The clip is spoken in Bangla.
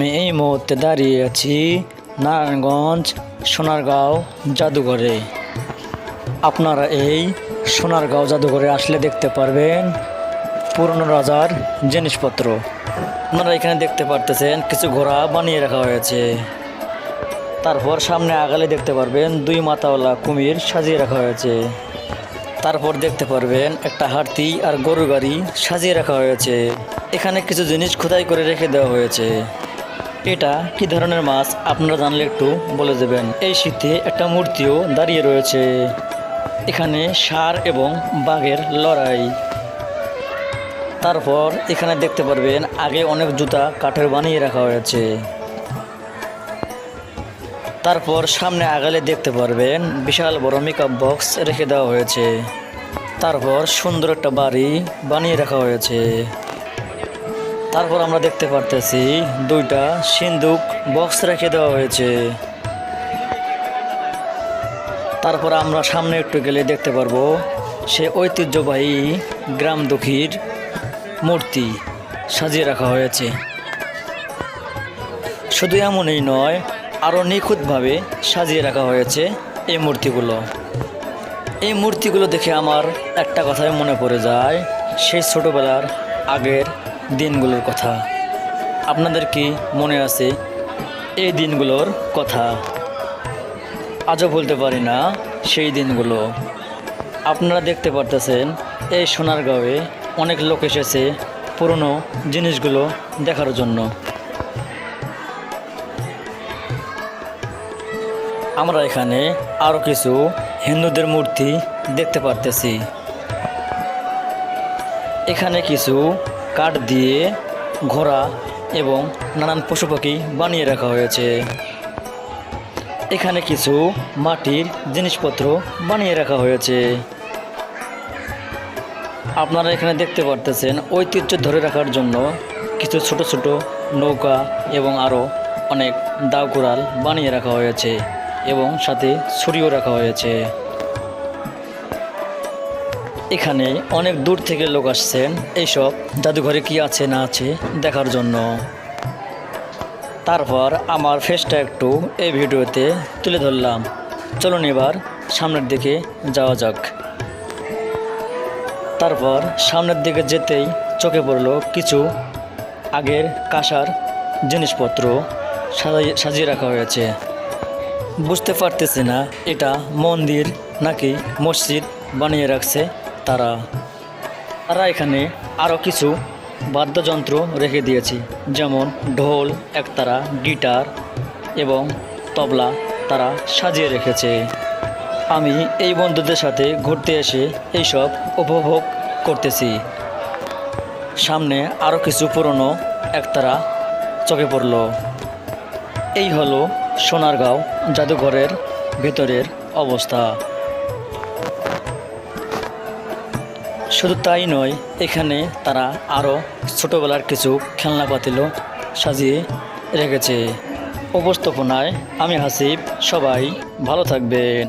আমি এই মুহূর্তে দাঁড়িয়ে আছি নারায়ণগঞ্জ, সোনারগাঁও জাদুঘরে। আপনারা এই সোনারগাঁও জাদুঘরে আসলে দেখতে পারবেন পুরনো রাজার জিনিসপত্র। আপনারা এখানে দেখতে পারতেছেন কিছু ঘোড়া বানিয়ে রাখা হয়েছে। তারপর সামনে আগালে দেখতে পারবেন দুই মাথাওয়ালা কুমির সাজিয়ে রাখা হয়েছে। তারপর দেখতে পারবেন একটা হাতি আর গরু গাড়ি সাজিয়ে রাখা হয়েছে। এখানে কিছু জিনিস খোদাই করে রেখে দেওয়া হয়েছে। এটা কি ধরনের মাছ? আপনারা জানলে একটু বলে দেবেন। এই শীতে একটা মূর্তিও দাঁড়িয়ে রয়েছে। এখানে সার এবং বাঘের লড়াই। তারপর এখানে দেখতে পারবেন, আগে অনেক জুতা কাঠের বানিয়ে রাখা হয়েছে। তারপর সামনে আগালে দেখতে পারবেন, বিশাল বড় মেকআপ বক্স রেখে দেওয়া হয়েছে। তারপর সুন্দর একটা বাড়ি বানিয়ে রাখা হয়েছে। তারপর আমরা দেখতে পারতেছি দুইটা সিন্দুক বক্স রেখে দেওয়া হয়েছে। তারপর আমরা সামনে একটু গেলে দেখতে পারব সে ঐতিহ্যবাহী গ্রাম দুঃখীর মূর্তি সাজিয়ে রাখা হয়েছে। শুধু এমনই নয় আরও নিখুঁতভাবে সাজিয়ে রাখা হয়েছে এই মূর্তিগুলো। এই মূর্তিগুলো দেখে আমার একটা কথাই মনে পড়ে যায়, সেই ছোটোবেলার আগের দিনগুলোর কথা। আপনাদের কি মনে আছে এই দিনগুলোর কথা? আজও বলতে পারি না সেই দিনগুলো। আপনারা দেখতে পারতেছেন, এই সোনার সোনারগাঁওয়ে অনেক লোক এসেছে পুরনো জিনিসগুলো দেখার জন্য। আমরা এখানে আরও কিছু হিন্দুদের মূর্তি দেখতে পারতেছি। এখানে কিছু কাঠ দিয়ে ঘোড়া এবং নানান পশু পাখি বানিয়ে রাখা হয়েছে। এখানে কিছু মাটির জিনিসপত্র বানিয়ে রাখা হয়েছে। আপনারা এখানে দেখতে পারতেছেন ঐতিহ্য ধরে রাখার জন্য কিছু ছোট ছোট নৌকা এবং আরও অনেক দাও কুড়াল বানিয়ে রাখা হয়েছে এবং সাথে ছড়িও রাখা হয়েছে। এখানে অনেক দূর থেকে লোক আসছেন এইসব জাদুঘরে কি আছে না আছে দেখার জন্য। তারপর আমার ফেসটা একটু এই ভিডিওতে তুলে ধরলাম। চলুন এবার সামনের দিকে যাওয়া যাক। তারপর সামনের দিকে যেতেই চোখে পড়ল কিছু আগের কাঁসার জিনিসপত্র সাজিয়ে রাখা হয়েছে। বুঝতে পারতেছি না, এটা মন্দির নাকি মসজিদ বানিয়ে রাখছে তারা তারা এখানে আরও কিছু বাদ্যযন্ত্র রেখে দিয়েছি, যেমন ঢোল, একতারা, গিটার এবং তবলা তারা সাজিয়ে রেখেছে। আমি এই বন্ধুদের সাথে ঘুরতে এসে এইসব উপভোগ করতেছি। সামনে আরও কিছু পুরনো একতারা চোখে পড়ল। এই হলো সোনারগাঁও জাদুঘরের ভেতরের অবস্থা। শুধু তাই নয়, এখানে তারা আরও ছোটোবেলার কিছু খেলনা পাতিল সাজিয়ে রেখেছে। উপস্থাপনায় আমি হাসিব, সবাই ভালো থাকবেন।